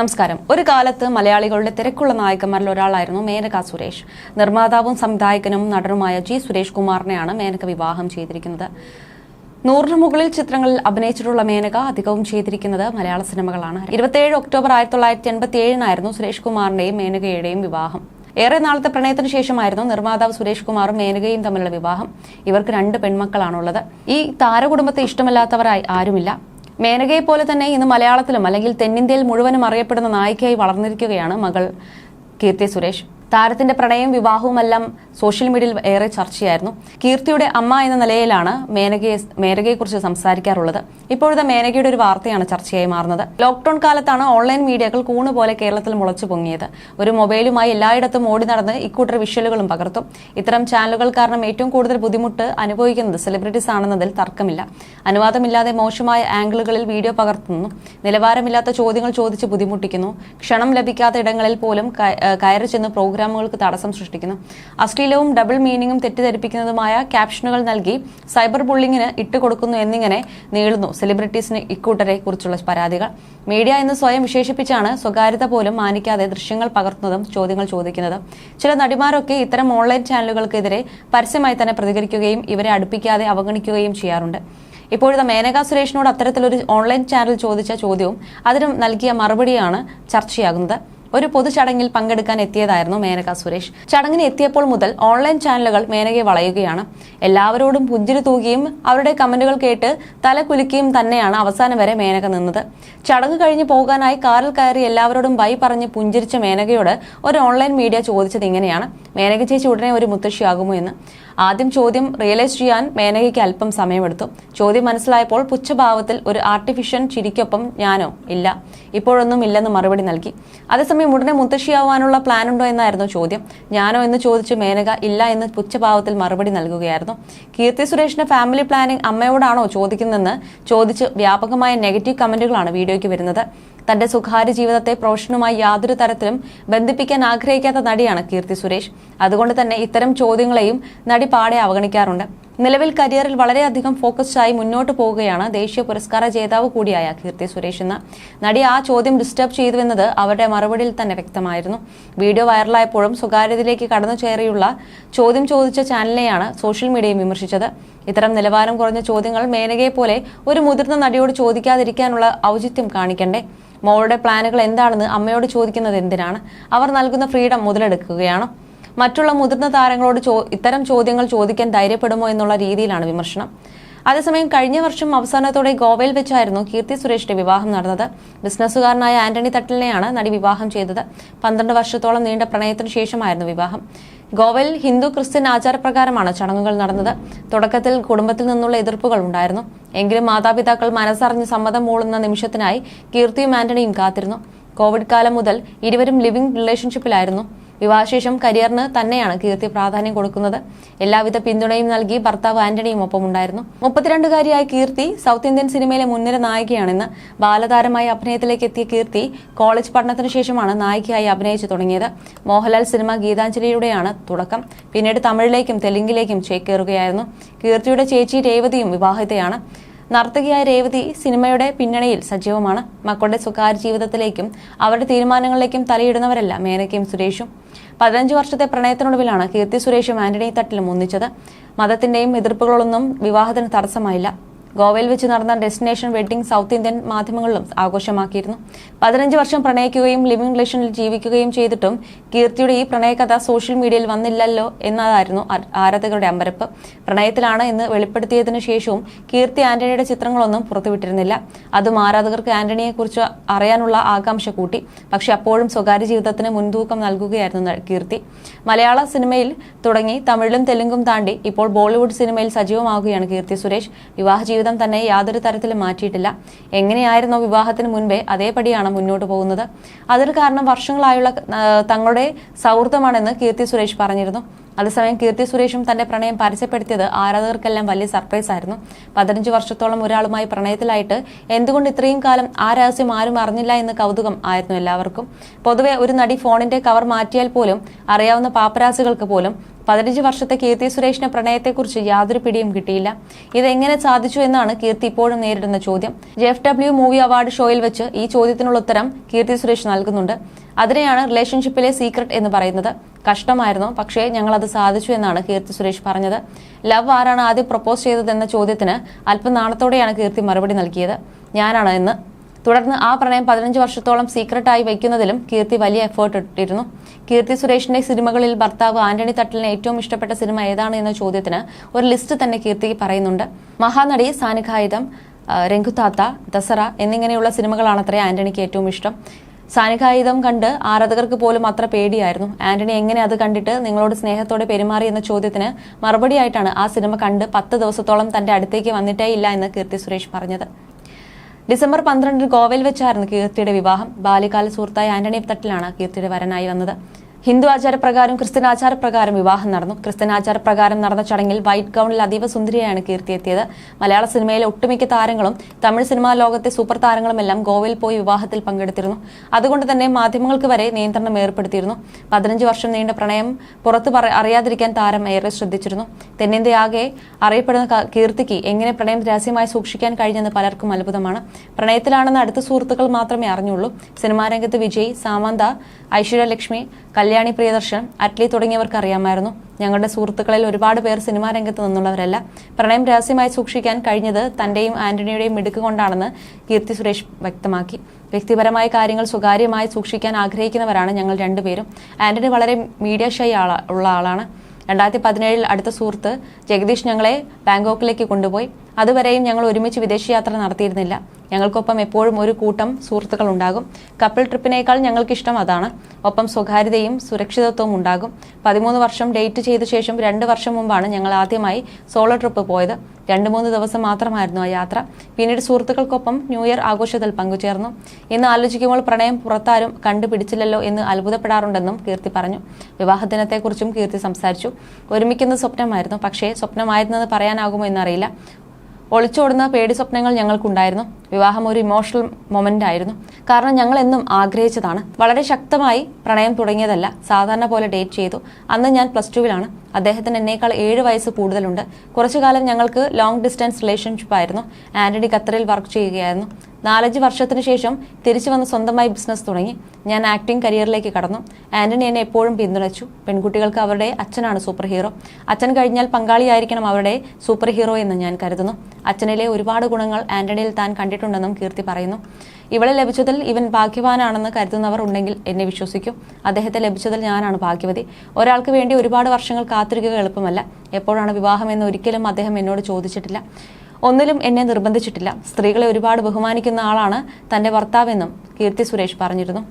നമസ്കാരം. ഒരു കാലത്ത് മലയാളികളുടെ തിരക്കുള്ള നായകന്മാരിൽ ഒരാളായിരുന്നു മേനക സുരേഷ്. നിർമ്മാതാവും സംവിധായകനും നടനുമായ ജി സുരേഷ് കുമാറിനെയാണ് മേനക വിവാഹം ചെയ്തിരിക്കുന്നത്. നൂറിന് മുകളിൽ ചിത്രങ്ങളിൽ അഭിനയിച്ചിട്ടുള്ള മേനക അധികവും ചെയ്തിരിക്കുന്നത് മലയാള സിനിമകളാണ്. ഇരുപത്തിയേഴ് ഒക്ടോബർ ആയിരത്തി തൊള്ളായിരത്തി എൺപത്തി ഏഴിനായിരുന്നു സുരേഷ് കുമാറിന്റെയും മേനകയുടെയും വിവാഹം. ഏറെ നാളത്തെ പ്രണയത്തിന് ശേഷമായിരുന്നു നിർമ്മാതാവ് സുരേഷ് കുമാറും മേനകയും തമ്മിലുള്ള വിവാഹം. ഇവർക്ക് രണ്ട് പെൺമക്കളാണുള്ളത്. ഈ താരകുടുംബത്തെ ഇഷ്ടമല്ലാത്തവരായി ആരുമില്ല. മേനകയെ പോലെ തന്നെ ഇന്ന് മലയാളത്തിലും അല്ലെങ്കിൽ തെന്നിന്ത്യയിൽ മുഴുവനും അറിയപ്പെടുന്ന നായികയായി വളർന്നിരിക്കുകയാണ് മകൾ കീർത്തി സുരേഷ്. താരത്തിന്റെ പ്രണയം വിവാഹവുമെല്ലാം സോഷ്യൽ മീഡിയയിൽ ഏറെ ചർച്ചയായിരുന്നു. കീർത്തിയുടെ അമ്മ എന്ന നിലയിലാണ് മേനകയെ മേനകയെക്കുറിച്ച് സംസാരിക്കാറുള്ളത്. ഇപ്പോഴത്തെ മേനകയുടെ ഒരു വാർത്തയാണ് ചർച്ചയായി മാറുന്നത്. ലോക്ഡൌൺ കാലത്താണ് ഓൺലൈൻ മീഡിയകൾ കൂണ് പോലെ കേരളത്തിൽ മുളച്ചു പൊങ്ങിയത്. ഒരു മൊബൈലുമായി എല്ലായിടത്തും ഓടി നടന്ന് ഇക്കൂട്ടർ വിഷ്വലുകളും പകർത്തും. ഇത്തരം ചാനലുകൾ കാരണം ഏറ്റവും കൂടുതൽ ബുദ്ധിമുട്ട് അനുഭവിക്കുന്നത് സെലിബ്രിറ്റീസ് ആണെന്നതിൽ തർക്കമില്ല. അനുവാദമില്ലാതെ മോശമായ ആംഗിളുകളിൽ വീഡിയോ പകർത്തുന്നു. നിലവാരമില്ലാത്ത ചോദ്യങ്ങൾ ചോദിച്ച് ബുദ്ധിമുട്ടിക്കുന്നു. ക്ഷണം ലഭിക്കാത്ത ഇടങ്ങളിൽ പോലും കയറി ചെന്ന് പ്രോഗ്രാമുകൾക്ക് തടസ്സം സൃഷ്ടിക്കുന്നു. അശ്ലീലവും ഡബിൾ മീനിങ്ങും തെറ്റിദ്ധരിപ്പിക്കുന്നതുമായ ക്യാപ്ഷനുകൾ നൽകി സൈബർ ബുള്ളിങ്ങിന് ഇട്ടുകൊടുക്കുന്നു എന്നിങ്ങനെ നീളുന്നു സെലിബ്രിറ്റീസിന് ഇക്കൂട്ടരെ കുറിച്ചുള്ള പരാതികൾ. മീഡിയ എന്ന് സ്വയം വിശേഷിപ്പിച്ചാണ് സ്വകാര്യത പോലും മാനിക്കാതെ ദൃശ്യങ്ങൾ പകർത്തുന്നതും ചോദ്യങ്ങൾ ചോദിക്കുന്നതും. ചില നടിമാരൊക്കെ ഇത്തരം ഓൺലൈൻ ചാനലുകൾക്കെതിരെ പരസ്യമായി തന്നെ പ്രതികരിക്കുകയും ഇവരെ അടുപ്പിക്കാതെ അവഗണിക്കുകയും ചെയ്യാറുണ്ട്. ഇപ്പോഴത്തെ മേനക സുരേഷിനോട് അത്തരത്തിലൊരു ഓൺലൈൻ ചാനൽ ചോദിച്ച ചോദ്യവും അതിനും നൽകിയ മറുപടിയാണ് ചർച്ചയാകുന്നത്. ഒരു പൊതുചടങ്ങിൽ പങ്കെടുക്കാൻ എത്തിയതായിരുന്നു മേനക സുരേഷ്. ചടങ്ങിന് എത്തിയപ്പോൾ മുതൽ ഓൺലൈൻ ചാനലുകൾ മേനകയെ വളയുകയാണ്. എല്ലാവരോടും പുഞ്ചിരി തൂകിയും അവരുടെ കമന്റുകൾ കേട്ട് തല കുലുക്കിയും തന്നെയാണ് അവസാനം വരെ മേനക നിന്നത്. ചടങ്ങ് കഴിഞ്ഞ് പോകാനായി കാറിൽ കയറി എല്ലാവരോടും ബൈ പറഞ്ഞ് പുഞ്ചിരിച്ച മേനകയോട് ഒരു ഓൺലൈൻ മീഡിയ ചോദിച്ചത് ഇങ്ങനെയാണ്. മേനക ചേച്ചി ഉടനെ ഒരു മുത്തശ്ശിയാകുമോ എന്ന്. ആദ്യം ചോദ്യം റിയലൈസ് ചെയ്യാൻ മേനകയ്ക്ക് അല്പം സമയമെടുത്തു. ചോദ്യം മനസ്സിലായപ്പോൾ പുച്ഛഭാവത്തിൽ ഒരു ആർട്ടിഫിഷ്യൻ ചിരിക്കൊപ്പം ഞാനോ? ഇല്ല. ഇപ്പോഴൊന്നും ഇല്ലെന്ന് മറുപടി നൽകി. അതേസമയം ഉടനെ മുത്തശ്ശിയാവാനുള്ള പ്ലാൻ ഉണ്ടോ എന്നായിരുന്നു ചോദ്യം. ഞാനോ എന്ന് ചോദിച്ച് മേനക ഇല്ല എന്ന് പുച്ഛഭാവത്തിൽ മറുപടി നൽകുകയായിരുന്നു. കീർത്തി സുരേഷിന്റെ ഫാമിലി പ്ലാനിംഗ് അമ്മയോടാണോ ചോദിക്കുന്നതെന്ന് ചോദിച്ച് വ്യാപകമായ നെഗറ്റീവ് കമന്റുകളാണ് വീഡിയോയ്ക്ക് വരുന്നത്. തന്റെ സ്വകാര്യ ജീവിതത്തെ പ്രൊഫഷനുമായി യാതൊരു തരത്തിലും ബന്ധിപ്പിക്കാൻ ആഗ്രഹിക്കാത്ത നടിയാണ് കീർത്തി സുരേഷ്. അതുകൊണ്ട് തന്നെ ഇത്തരം ചോദ്യങ്ങളെയും നടി പാടെ അവഗണിക്കാറുണ്ട്. നിലവിൽ കരിയറിൽ വളരെയധികം ഫോക്കസ്ഡായി മുന്നോട്ട് പോവുകയാണ് ദേശീയ പുരസ്കാര ജേതാവ് കൂടിയായ കീർത്തി സുരേഷ് എന്ന. നടി ആ ചോദ്യം ഡിസ്റ്റർബ് ചെയ്തുവെന്നത് അവരുടെ മറുപടിയിൽ തന്നെ വ്യക്തമായിരുന്നു. വീഡിയോ വൈറലായപ്പോഴും സ്വകാര്യതയിലേക്ക് കടന്നു ചേറിയുള്ള ചോദ്യം ചോദിച്ച ചാനലിനെയാണ് സോഷ്യൽ മീഡിയയും വിമർശിച്ചത്. ഇത്തരം നിലവാരം കുറഞ്ഞ ചോദ്യങ്ങൾ മേനകയെ പോലെ ഒരു മുതിർന്ന നടിയോട് ചോദിക്കാതിരിക്കാനുള്ള ഔചിത്യം കാണിക്കണ്ടേ? മോളുടെ പ്ലാനുകൾ എന്താണെന്ന് അമ്മയോട് ചോദിക്കുന്നത് എന്തിനാണ്? അവർ നൽകുന്ന ഫ്രീഡം മുതലെടുക്കുകയാണ്? മറ്റുള്ള മുതിർന്ന താരങ്ങളോട് ഇത്തരം ചോദ്യങ്ങൾ ചോദിക്കാൻ ധൈര്യപ്പെടുമോ എന്നുള്ള രീതിയിലാണ് വിമർശനം. അതേസമയം കഴിഞ്ഞ വർഷം അവസാനത്തോടെ ഗോവയിൽ വെച്ചായിരുന്നു കീർത്തി സുരേഷിന്റെ വിവാഹം നടന്നത്. ബിസിനസ്സുകാരനായ ആന്റണി തട്ടലിനെയാണ് നടി വിവാഹം ചെയ്തത്. പന്ത്രണ്ട് വർഷത്തോളം നീണ്ട പ്രണയത്തിന് ശേഷമായിരുന്നു വിവാഹം. ഗോവയിൽ ഹിന്ദു ക്രിസ്ത്യൻ ആചാരപ്രകാരമാണ് ചടങ്ങുകൾ നടന്നത്. തുടക്കത്തിൽ കുടുംബത്തിൽ നിന്നുള്ള എതിർപ്പുകൾ ഉണ്ടായിരുന്നു. എങ്കിലും മാതാപിതാക്കൾ മനസ്സറിഞ്ഞ് സമ്മതം മൂളുന്ന നിമിഷത്തിനായി കീർത്തിയും ആന്റണിയും കാത്തിരുന്നു. കോവിഡ് കാലം മുതൽ ഇരുവരും ലിവിംഗ് റിലേഷൻഷിപ്പിലായിരുന്നു. വിവാഹശേഷം കരിയറിന് തന്നെയാണ് കീർത്തി പ്രാധാന്യം കൊടുക്കുന്നത്. എല്ലാവിധ പിന്തുണയും നൽകി ഭർത്താവ് ആന്റണിയും ഒപ്പം ഉണ്ടായിരുന്നു മുപ്പത്തിരണ്ടുകാരിയായ കീർത്തി സൗത്ത് ഇന്ത്യൻ സിനിമയിലെ മുൻനിര നായികയാണെന്ന് ബാലതാരമായി അഭിനയത്തിലേക്ക് എത്തിയ കീർത്തി കോളേജ് പഠനത്തിനു ശേഷമാണ് നായികയായി അഭിനയിച്ചു തുടങ്ങിയത്. മോഹൻലാൽ സിനിമ ഗീതാഞ്ജലിയുടെയാണ് തുടക്കം. പിന്നീട് തമിഴിലേക്കും തെലുങ്കിലേക്കും ചേക്കേറുകയായിരുന്നു. കീർത്തിയുടെ ചേച്ചി രേവതിയും വിവാഹിതയാണ് നർത്തകിയായ രേവതി സിനിമയുടെ പിന്നണിയിൽ സജീവമാണ്. മക്കളുടെ സ്വകാര്യ ജീവിതത്തിലേക്കും അവരുടെ തീരുമാനങ്ങളിലേക്കും തലയിടുന്നവരല്ല മേനകയും സുരേഷും. പതിനഞ്ച് വർഷത്തെ പ്രണയത്തിനൊടുവിലാണ് കീർത്തി സുരേഷും ആന്റണി തട്ടിലും ഒന്നിച്ചത്. മതത്തിന്റെയും എതിർപ്പുകളൊന്നും വിവാഹത്തിന് തടസ്സമായില്ല. ഗോവയിൽ വെച്ച് നടന്ന ഡെസ്റ്റിനേഷൻ വെഡ്ഡിംഗ് സൗത്ത് ഇന്ത്യൻ മാധ്യമങ്ങളിലും ആഘോഷമാക്കിയിരുന്നു. പതിനഞ്ച് വർഷം പ്രണയിക്കുകയും ലിവിംഗ് റിലേഷനിൽ ജീവിക്കുകയും ചെയ്തിട്ടും കീർത്തിയുടെ ഈ പ്രണയകഥ സോഷ്യൽ മീഡിയയിൽ വന്നില്ലല്ലോ എന്നതായിരുന്നു ആരാധകരുടെ അമ്പരപ്പ്. പ്രണയത്തിലാണ് എന്ന് വെളിപ്പെടുത്തിയതിനു ശേഷവും കീർത്തി ആന്റണിയുടെ ചിത്രങ്ങളൊന്നും പുറത്തുവിട്ടിരുന്നില്ല. അതും ആരാധകർക്ക് ആന്റണിയെക്കുറിച്ച് അറിയാനുള്ള ആകാംക്ഷ കൂട്ടി. പക്ഷെ അപ്പോഴും സ്വകാര്യ ജീവിതത്തിന് മുൻതൂക്കം നൽകുകയായിരുന്നു കീർത്തി. മലയാള സിനിമയിൽ തുടങ്ങി തമിഴിലും തെലുങ്കും താണ്ടി ഇപ്പോൾ ബോളിവുഡ് സിനിമയിൽ സജീവമാവുകയാണ് കീർത്തി സുരേഷ്. വിവാഹ ജീവിതം തന്നെ യാതൊരു തരത്തിലും മാറ്റിയിട്ടില്ല. എങ്ങനെയായിരുന്നോ വിവാഹത്തിന് മുൻപേ അതേപടിയാണ് മുന്നോട്ട് പോകുന്നത്. അതിന് കാരണം വർഷങ്ങളായുള്ള തങ്ങളുടെ സൗഹൃദമാണെന്ന് കീർത്തി സുരേഷ് പറഞ്ഞിരുന്നു. അതേസമയം കീർത്തി സുരേഷും തന്റെ പ്രണയം പരസ്യപ്പെടുത്തിയത് ആരാധകർക്കെല്ലാം വലിയ സർപ്രൈസ് ആയിരുന്നു. പതിനഞ്ച് വർഷത്തോളം ഒരാളുമായി പ്രണയത്തിലായിട്ട് എന്തുകൊണ്ട് ഇത്രയും കാലം ആ രഹസ്യം ആരും അറിഞ്ഞില്ല എന്ന് കൗതുകം ആയിരുന്നു എല്ലാവർക്കും. പൊതുവെ ഒരു നടി ഫോണിന്റെ കവർ മാറ്റിയാൽ പോലും അറിയാവുന്ന പാപ്പരാസികൾക്ക് പോലും പതിനഞ്ച് വർഷത്തെ കീർത്തി സുരേഷിന്റെ പ്രണയത്തെക്കുറിച്ച് യാതൊരു പിടിയും കിട്ടിയില്ല. ഇതെങ്ങനെ സാധിച്ചു എന്നാണ് കീർത്തി ഇപ്പോഴും നേരിടുന്ന ചോദ്യം. ജെഫ് ഡബ്ല്യു മൂവി അവാർഡ് ഷോയിൽ വെച്ച് ഈ ചോദ്യത്തിനുള്ള ഉത്തരം കീർത്തി സുരേഷ് നൽകുന്നുണ്ട്. അതിനെയാണ് റിലേഷൻഷിപ്പിലെ സീക്രട്ട് എന്ന് പറയുന്നത്. കഷ്ടമായിരുന്നു. പക്ഷേ ഞങ്ങൾ അത് സാധിച്ചു എന്നാണ് കീർത്തി സുരേഷ് പറഞ്ഞത്. ലവ് ആരാണ് ആദ്യം പ്രപ്പോസ് ചെയ്തതെന്ന ചോദ്യത്തിന് അല്പം നാണത്തോടെയാണ് കീർത്തി മറുപടി നൽകിയത്. ഞാനാണ് എന്ന്. തുടർന്ന് ആ പ്രണയം പതിനഞ്ച് വർഷത്തോളം സീക്രട്ടായി വയ്ക്കുന്നതിലും കീർത്തി വലിയ എഫേർട്ട് ഇട്ടിരുന്നു. കീർത്തി സുരേഷിന്റെ സിനിമകളിൽ ഭർത്താവ് ആന്റണി തട്ടലിന് ഏറ്റവും ഇഷ്ടപ്പെട്ട സിനിമ ഏതാണ് എന്ന ചോദ്യത്തിന് ഒരു ലിസ്റ്റ് തന്നെ കീർത്തി പറയുന്നുണ്ട്. മഹാനടി സാനികായുധം രംഗുതാത്ത ദസറ എന്നിങ്ങനെയുള്ള സിനിമകളാണത്രേ ആന്റണിക്ക് ഏറ്റവും ഇഷ്ടം. സാനികായുധം കണ്ട് ആരാധകർക്ക് പോലും അത്ര പേടിയായിരുന്നു. ആന്റണി എങ്ങനെ അത് കണ്ടിട്ട് നിങ്ങളോട് സ്നേഹത്തോടെ പെരുമാറി എന്ന ചോദ്യത്തിന് മറുപടിയായിട്ടാണ് ആ സിനിമ കണ്ട് പത്ത് ദിവസത്തോളം തന്റെ അടുത്തേക്ക് വന്നിട്ടേ ഇല്ല എന്ന് കീർത്തി സുരേഷ് പറഞ്ഞത്. ഡിസംബർ പന്ത്രണ്ടിന് ഗോവയിൽ വെച്ചായിരുന്നു കീർത്തിയുടെ വിവാഹം. ബാല്യകാല സുഹൃത്തായ ആന്റണി തട്ടിലാണ് കീർത്തിയുടെ വരനായി വന്നത്. ഹിന്ദു ആചാരപ്രകാരം ക്രിസ്ത്യൻ ആചാരപ്രകാരം വിവാഹം നടന്നു. ക്രിസ്ത്യൻ ആചാരപ്രകാരം നടന്ന ചടങ്ങിൽ വൈറ്റ് ഗൗണിൽ അതീവ സുന്ദരിയാണ് കീർത്തിയെത്തിയത്. മലയാള സിനിമയിലെ ഒട്ടുമിക്ക താരങ്ങളും തമിഴ് സിനിമാ ലോകത്തെ സൂപ്പർ താരങ്ങളുമെല്ലാം ഗോവയിൽ പോയി വിവാഹത്തിൽ പങ്കെടുത്തിരുന്നു. അതുകൊണ്ട് തന്നെ മാധ്യമങ്ങൾക്ക് വരെ നിയന്ത്രണം ഏർപ്പെടുത്തിയിരുന്നു. പതിനഞ്ച് വർഷം നീണ്ട പ്രണയം പുറത്ത് അറിയാതിരിക്കാൻ താരം ഏറെ ശ്രദ്ധിച്ചിരുന്നു. തെന്നിന്ത്യയാകെ അറിയപ്പെടുന്ന കീർത്തിക്ക് എങ്ങനെ പ്രണയം രഹസ്യമായി സൂക്ഷിക്കാൻ കഴിഞ്ഞെന്ന് പലർക്കും അത്ഭുതമാണ്. പ്രണയത്തിലാണെന്ന് അടുത്ത സുഹൃത്തുക്കൾ മാത്രമേ അറിഞ്ഞുള്ളൂ. സിനിമാരംഗത്ത് വിജയ് സാമന്ത ഐശ്വര്യലക്ഷ്മി കല്യാണി പ്രിയദർശൻ അറ്റ്ലി തുടങ്ങിയവർക്ക് അറിയാമായിരുന്നു. ഞങ്ങളുടെ സുഹൃത്തുക്കളിൽ ഒരുപാട് പേർ സിനിമാ രംഗത്ത് നിന്നുള്ളവരല്ല. പ്രണയം രഹസ്യമായി സൂക്ഷിക്കാൻ കഴിഞ്ഞത് തന്റെയും ആന്റണിയുടെയും മിടുക്ക് കൊണ്ടാണെന്ന് കീർത്തി സുരേഷ് വ്യക്തമാക്കി. വ്യക്തിപരമായ കാര്യങ്ങൾ സ്വകാര്യമായി സൂക്ഷിക്കാൻ ആഗ്രഹിക്കുന്നവരാണ് ഞങ്ങൾ രണ്ടുപേരും. ആന്റണി വളരെ മീഡിയ ഷൈ ആളാ ഉള്ള ആളാണ്. രണ്ടായിരത്തി പതിനേഴിൽ അടുത്ത സുഹൃത്ത് ജഗദീഷ് ഞങ്ങളെ ബാങ്കോക്കിലേക്ക് കൊണ്ടുപോയി. അതുവരെയും ഞങ്ങൾ ഒരുമിച്ച് വിദേശയാത്ര നടത്തിയിരുന്നില്ല. ഞങ്ങൾക്കൊപ്പം എപ്പോഴും ഒരു കൂട്ടം സുഹൃത്തുക്കൾ ഉണ്ടാകും കപ്പിൾ ട്രിപ്പിനേക്കാൾ ഞങ്ങൾക്കിഷ്ടം അതാണ്. ഒപ്പം സ്വകാര്യതയും സുരക്ഷിതത്വവും ഉണ്ടാകും. പതിമൂന്ന് വർഷം ഡേറ്റ് ചെയ്ത ശേഷം രണ്ട് വർഷം മുമ്പാണ് ഞങ്ങൾ ആദ്യമായി സോളോ ട്രിപ്പ് പോയത്. രണ്ട് മൂന്ന് ദിവസം മാത്രമായിരുന്നു ആ യാത്ര. പിന്നീട് സുഹൃത്തുക്കൾക്കൊപ്പം ന്യൂ ഇയർ ആഘോഷത്തിൽ പങ്കുചേർന്നു. ഇന്ന് ആലോചിക്കുമ്പോൾ പ്രണയം പുറത്താരും കണ്ടുപിടിച്ചില്ലല്ലോ എന്ന് അത്ഭുതപ്പെടാറുണ്ടെന്നും കീർത്തി പറഞ്ഞു. വിവാഹദിനത്തെക്കുറിച്ചും കീർത്തി സംസാരിച്ചു. ഒരുമിക്കുന്ന സ്വപ്നമായിരുന്നു. പക്ഷേ സ്വപ്നമായിരുന്നെന്ന് പറയാനാകുമോ എന്നറിയില്ല. ഒളിച്ചോടുന്ന പേടി സ്വപ്നങ്ങൾ ഞങ്ങൾക്കുണ്ടായിരുന്നു. വിവാഹം ഒരു ഇമോഷണൽ മൊമെന്റ് ആയിരുന്നു. കാരണം ഞങ്ങൾ എന്നും ആഗ്രഹിച്ചതാണ്. വളരെ ശക്തമായി പ്രണയം തുടങ്ങിയതല്ല. സാധാരണ പോലെ ഡേറ്റ് ചെയ്തു. അന്ന് ഞാൻ പ്ലസ് ടുവിലാണ് അദ്ദേഹത്തിന് എന്നേക്കാൾ ഏഴ് വയസ്സ് കൂടുതലുണ്ട്. കുറച്ചു കാലം ഞങ്ങൾക്ക് ലോങ് ഡിസ്റ്റൻസ് റിലേഷൻഷിപ്പ് ആയിരുന്നു. ആന്റണി ഖത്തറിൽ വർക്ക് ചെയ്യുകയായിരുന്നു. നാലഞ്ച് വർഷത്തിന് ശേഷം തിരിച്ചു വന്ന് സ്വന്തമായി ബിസിനസ് തുടങ്ങി. ഞാൻ ആക്ടിംഗ് കരിയറിലേക്ക് കടന്നു. ആന്റണി എന്നെ എപ്പോഴും പിന്തുണച്ചു. പെൺകുട്ടികൾക്ക് അവരുടെ അച്ഛനാണ് സൂപ്പർ ഹീറോ അച്ഛൻ കഴിഞ്ഞാൽ പങ്കാളിയായിരിക്കണം അവരുടെ സൂപ്പർ ഹീറോ എന്ന് ഞാൻ കരുതുന്നു. അച്ഛനിലെ ഒരുപാട് ഗുണങ്ങൾ ആന്റണിയിൽ താൻ കണ്ടിട്ടുണ്ടെന്നും കീർത്തി പറയുന്നു. ഇവളെ ലഭിച്ചതിൽ ഇവൻ ഭാഗ്യവാനാണെന്ന് കരുതുന്നവർ ഉണ്ടെങ്കിൽ എന്നെ വിശ്വസിക്കും. അദ്ദേഹത്തെ ലഭിച്ചതിൽ ഞാനാണ് ഭാഗ്യവതി. ഒരാൾക്ക് വേണ്ടി ഒരുപാട് വർഷങ്ങൾ കാത്തിരിക്കുക എളുപ്പമല്ല. എപ്പോഴാണ് വിവാഹം എന്ന് ഒരിക്കലും അദ്ദേഹം എന്നോട് ചോദിച്ചിട്ടില്ല. ഒന്നിലും എന്നെ നിർബന്ധിച്ചിട്ടില്ല. സ്ത്രീകളെ ഒരുപാട് ബഹുമാനിക്കുന്ന ആളാണ് തന്റെ ഭർത്താവെന്നും കീർത്തി സുരേഷ് പറഞ്ഞിരുന്നു.